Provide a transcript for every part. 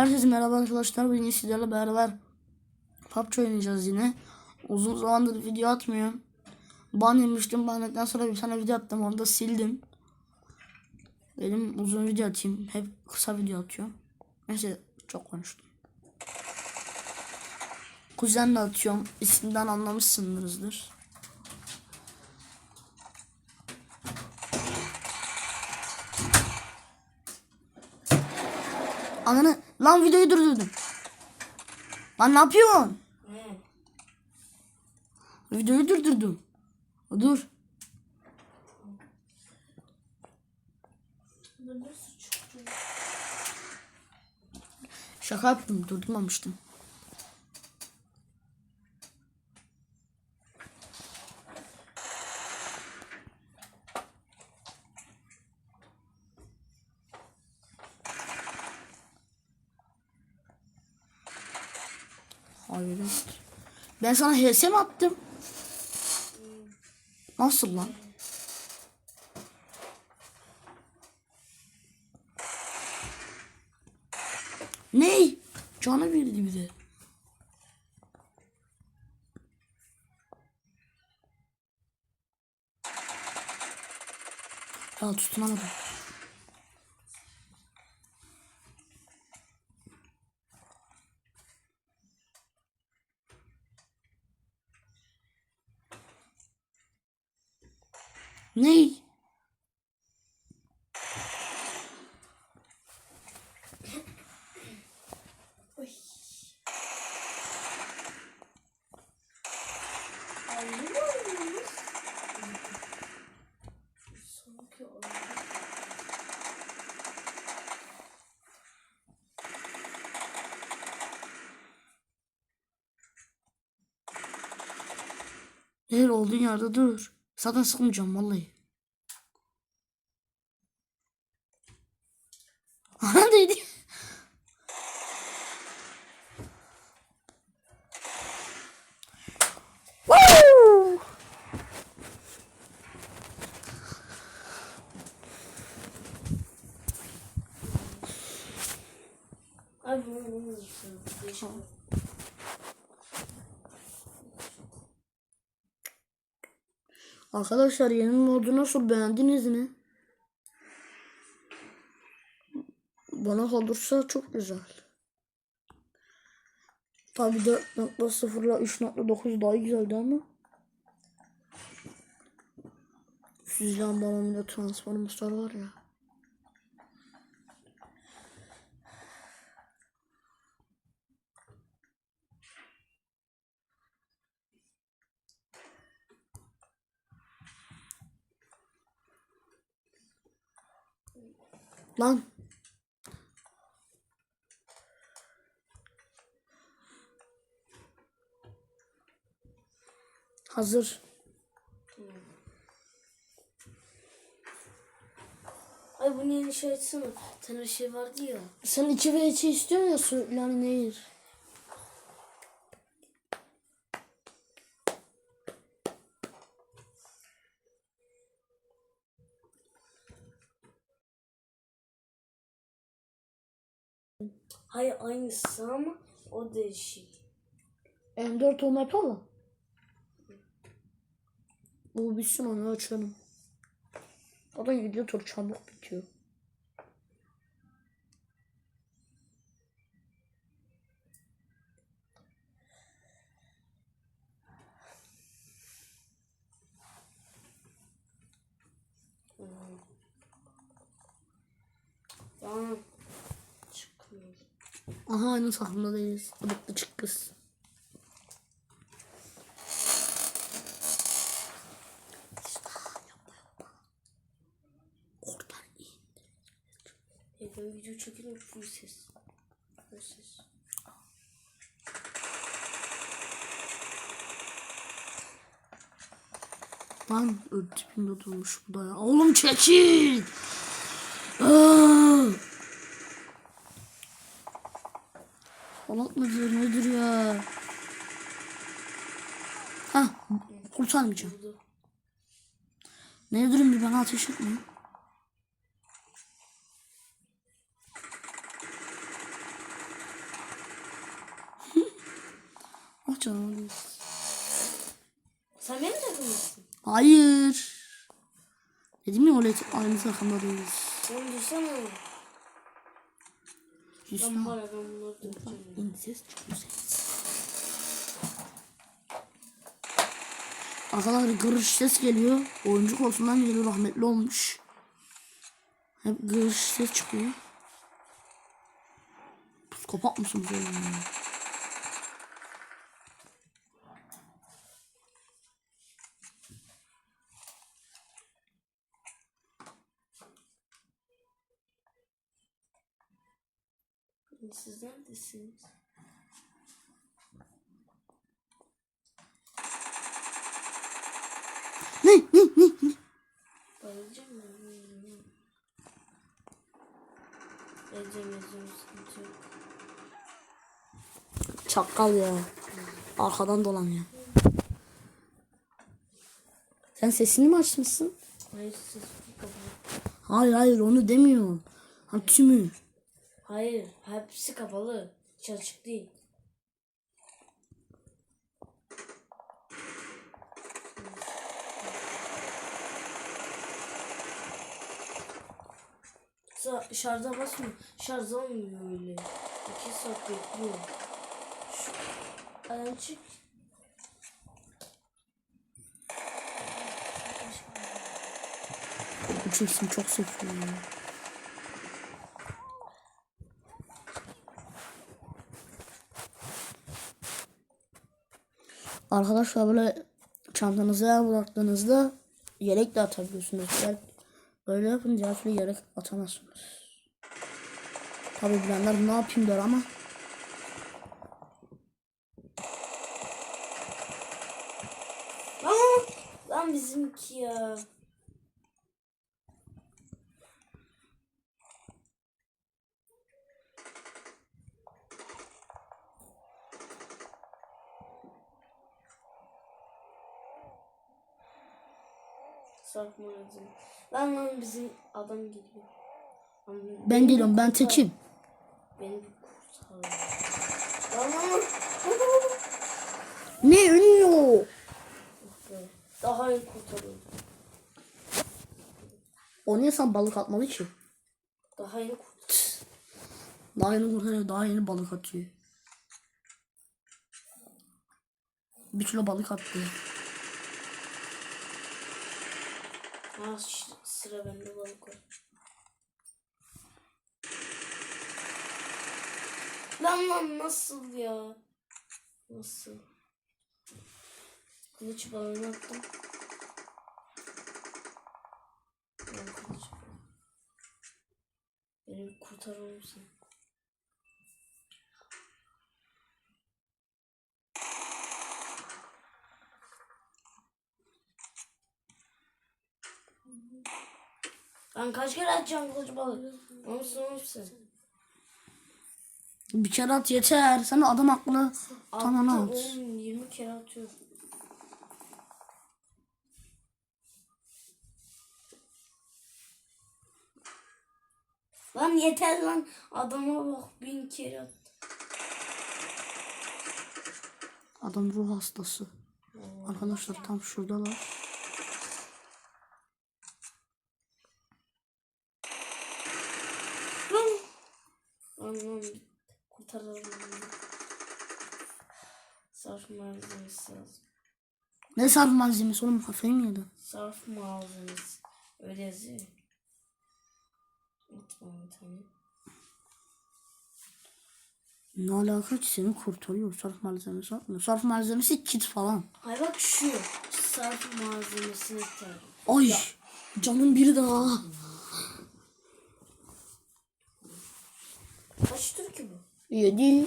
Herkese merhaba arkadaşlar. Bugün sizlerle beraber PUBG oynayacağız yine. Uzun zamandır video atmıyorum. Ban yemiştim. Banlıktan sonra bir tane video attım. Onu da sildim. Dedim uzun video atayım. Hep kısa video atıyorum. Neyse çok konuştum. Kuzenle atıyorum. İsimden anlamışsınızdır. Ananı lan videoyu durdurdum. Lan ne yapıyorsun? Videoyu durdurdum. Dur. Şaka yaptım durdurmamıştım. Hayret. Ben sana HS mi attım? Nasıl lan? Ney? Canı verdi bir de. Ya tutunamadım. Ney? Eğer olduğun yerde dur. Zaten sıkmayacağım vallahi. Ana dedi. Abi bunu bunu Değişik. Arkadaşlar yeni modu nasıl beğendiniz mi? Bana kalırsa çok güzel. Tabi 4.0 ile 3.9 daha güzeldi ama. Füzyon balonuyla transformaslar var ya. Lan. Hazır. Ay bunu yeni şey açsana. Tane şey vardı ya. Sen 2 ve 2 istiyorsun ya söyle nehir. Hayır aynısı ama o değişik. M4 olma yapalım. Bu bitsin onu açalım. O da video tur çabuk bitiyor. Tamam. Çıkmıyor. Aha aynı takımda değiliz. Bıdıklı çık kız. Oradan in. E ben video çekiyorum full ses. Full ses. Lan öl tipinde durmuş bu da ya. Oğlum çekil. Aa! Polat mı nedir ya? Hah kurtarmayacağım. Ne durum bir bana ateş etmeyin. ah canım. Sen benim takım mısın? Hayır. Dedim ya oraya aynı takımda değiliz. Sen düşsene dursana. Ben Hüsnü var ya ben bunları. İnses çıkıyor ses. Arkadan gırış ses geliyor. Oyuncu koltuğundan geliyor rahmetli olmuş. Hep gırış ses çıkıyor. Psikopat mısın böyle? ya? Siz neredesiniz? Ne ne ne ne? Bayılacağım ben. Edeceğim edeceğim sıkıntı yok. Çakal ya. Arkadan dolanıyor. Sen sesini mi açmışsın? Hayır ses kapalı. Hayır hayır onu demiyorum. Ha tümü. Hayır hepsi kapalı. Hiç açık değil. Şarja basmıyor. Şarj olmuyor öyle. İki saat bekliyor. Şu ayağını çık. Bu çeksin çok seviyor Arkadaşlar böyle çantanıza bıraktığınızda yelek de atabiliyorsunuz. Böyle, böyle yapınca her yelek atamazsınız. Tabi bilenler ne yapayım der ama lan bizimki ya. Lazım. Lan lan bizim adam geliyor. Ben beni geliyorum ben tekim. Beni kurtar. Lan lan. Ne ünlü Daha iyi kurtarıldı. O niye sen balık atmalı ki? Daha iyi kurtarıldı. Daha yeni kurtarıyor daha yeni balık atıyor. Bir kilo balık attı. Ha sıra bende balık var. Lan lan nasıl ya? Nasıl? Kılıç balığını attım. Lan kılıç balığı. Beni kurtarır mısın? Ben kaç kere atacağım kılıç balığı? Olmuşsun. Bir kere at yeter. Sen adam akıllı tamam at. oğlum 20 kere atıyorum. Lan yeter lan. Adama bak bin kere attı. Adam ruh hastası. Arkadaşlar tam şuradalar. Lan. Lan kurtaralım. Sarf malzemesi lazım. Ne sarf malzemesi oğlum kafayı mı yedin? Sarf malzemesi. Öyle yazıyor. Atma bir tane. Ne alaka ki seni kurtarıyor. Sarf malzemesi atmıyor. Sarf malzemesi kit falan. Hay bak şu. Sarf malzemesine ihtiyacım. Ay canım biri daha. Kaç tür ki bu? Yedi.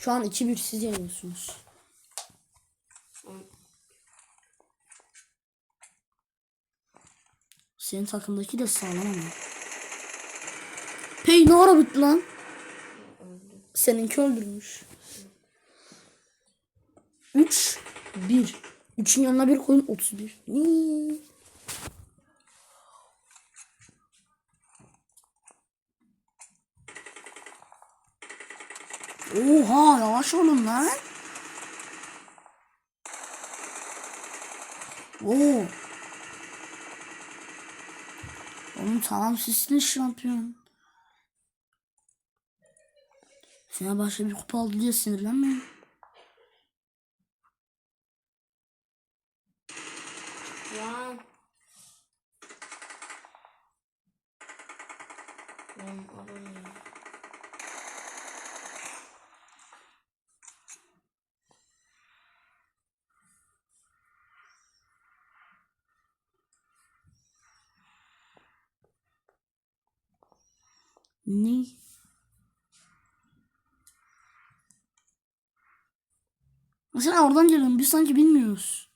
Şu an 2-1 siz yeniyorsunuz. Senin takımdaki de sağlam ama. Pey ne ara bitti lan? Seninki öldürmüş. 3 1 3'ün yanına bir koyun 31. Hmm. Oha yavaş olun lan. Oo. Oğlum tamam sizsiniz şampiyon. Fenerbahçe bir kupa aldı diye sinirlenmeyin. Ne? Mesela oradan geliyorum. Biz sanki bilmiyoruz.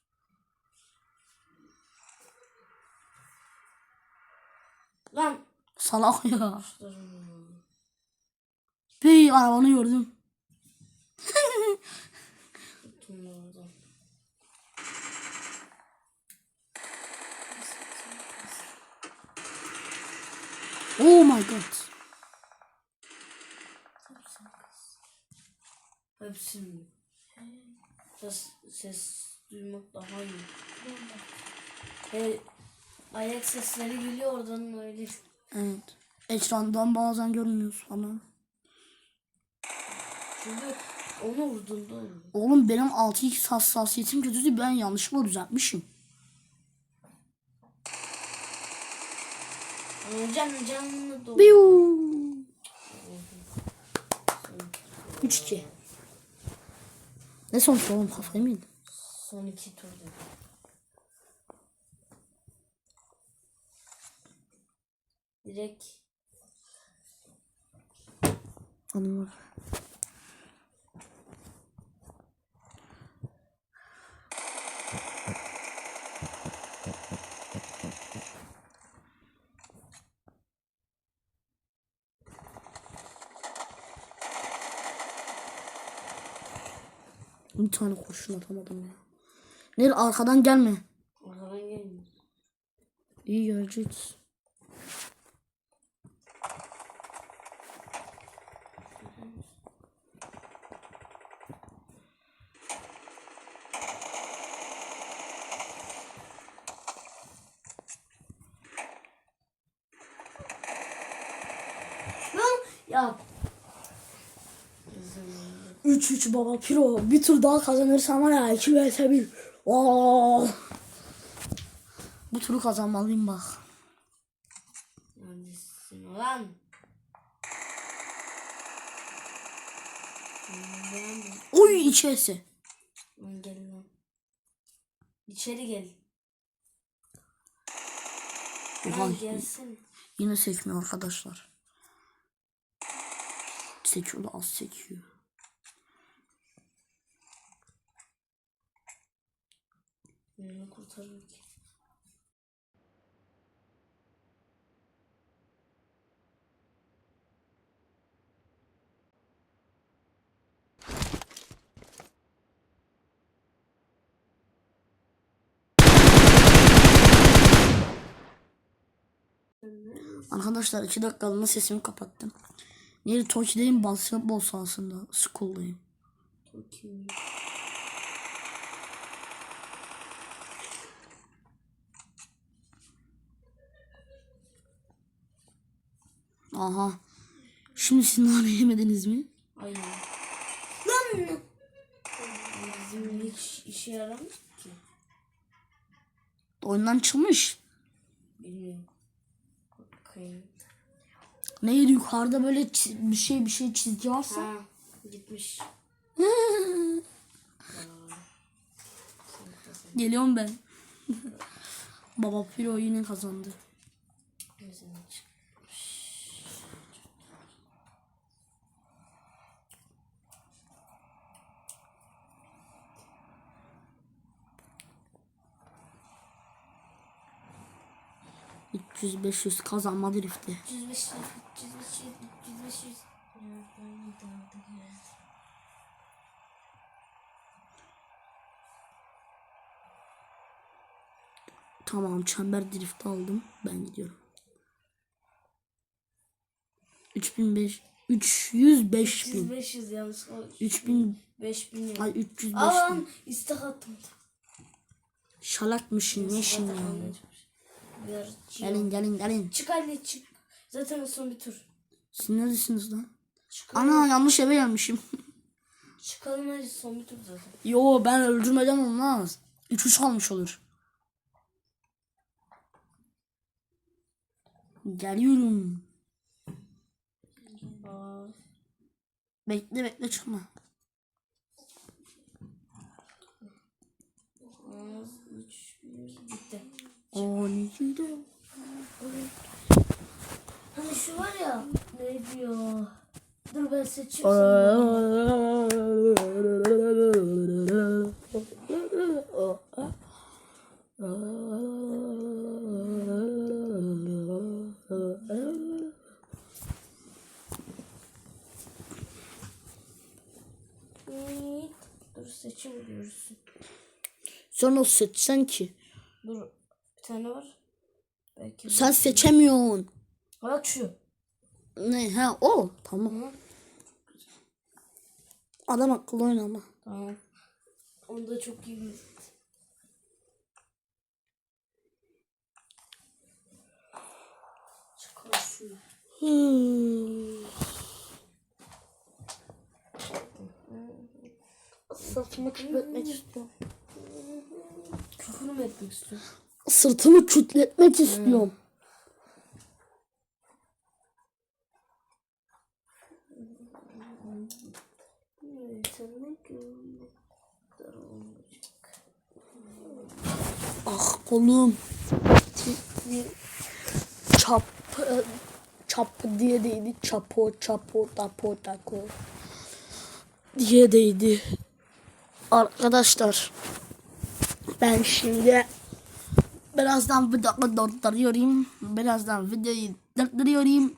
Lan. Salak ya. Bey arabanı gördüm. Oh my god. Hepsini. Ses, ses duymak daha iyi. He, ayak sesleri geliyor oradan öyle. Evet. Ekrandan bazen görmüyoruz falan. Çünkü onu vurdun da. Oğlum benim 6x hassasiyetim kötüydü. Ben yanlışlıkla düzeltmişim. Ama can canlı dolu. Biu. 3-2. Ne sonuç oğlum kafayı mı yedin? Son iki turda. Direkt Hanım var. Bir tane kurşun atamadım ya. Nere arkadan gelme. oradan gelmiyor. İyi göreceğiz. Lan ya 3-3 baba piro. Bir tur daha kazanırsam var ya 2 vs 1. Oo. Bu turu kazanmalıyım bak. neredesin lan? Lan Oy içerisi. Gel lan. İçeri gel. Oha, Lan gelsin. yine sekmiyor arkadaşlar. Sekiyor da az sekiyor. Beni kurtarır ki. Arkadaşlar 2 dakikalığına sesimi kapattım. Neri Toki'deyim basketbol sahasında. School'dayım. Tokyo. Aha. Şimdi siz nane yemediniz mi? Aynen. Lan! Bizim hiç işe yaramıyor ki. Oyundan çıkmış. Bilmiyorum. Bakayım. Neydi yukarıda böyle bir şey bir şey çizgi varsa. Ha gitmiş. Geliyorum ben. Baba Piro yine kazandı. 300-500 kazanma drifti. 300-500 Tamam çember drift aldım. Ben gidiyorum. 3005 300 5000. 500 3000 5000. Ay 300 5000. Aman istahat. Şalakmışsın ne şimdi? Ya. Biraz Gelin gelin gelin. Çık anne çık. Zaten son bir tur. Siz neredesiniz lan? Çıkalım. Ana yanlış eve gelmişim. Çıkalım hadi son bir tur zaten. Yo ben öldürmeden olmaz. 3-3 almış olur. Geliyorum. Bekle bekle çıkma. az, bitti. 12'de. Hani şu var ya ne diyor? Dur ben seçeyim. Dur seçim görürsün. Sen nasıl seçsen ki? Tane var. Belki Sen seçemiyorsun. Bak şu. Ne ha o tamam. Hı. Adam akıllı oynama. Tamam. Onu da çok iyi bir Çıkar şunu. Hmm. Sırtımı kütletmek istiyorum. Küfür mü etmek istiyorsun? Sırtımı kütletmek istiyorum. Ah kolum. Çap çap diye değdi. Çapo çapo tapo tako diye değdi. Arkadaşlar ben şimdi birazdan videoyu durduruyorum. Birazdan videoyu durduruyorum.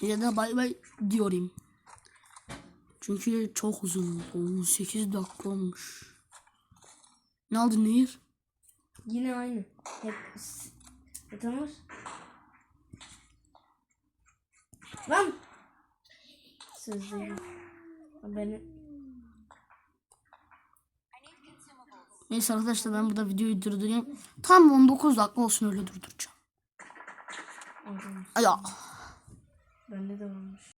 Ya da bay bay diyorum. Çünkü çok uzun oldu. 18 dakika olmuş. Ne oldu Nehir? Yine aynı. Hep Yeter Lan! Sözleri. Beni Neyse arkadaşlar ben burada videoyu durdurayım. Tam 19 dakika olsun öyle durduracağım. Ya Bende de varmış.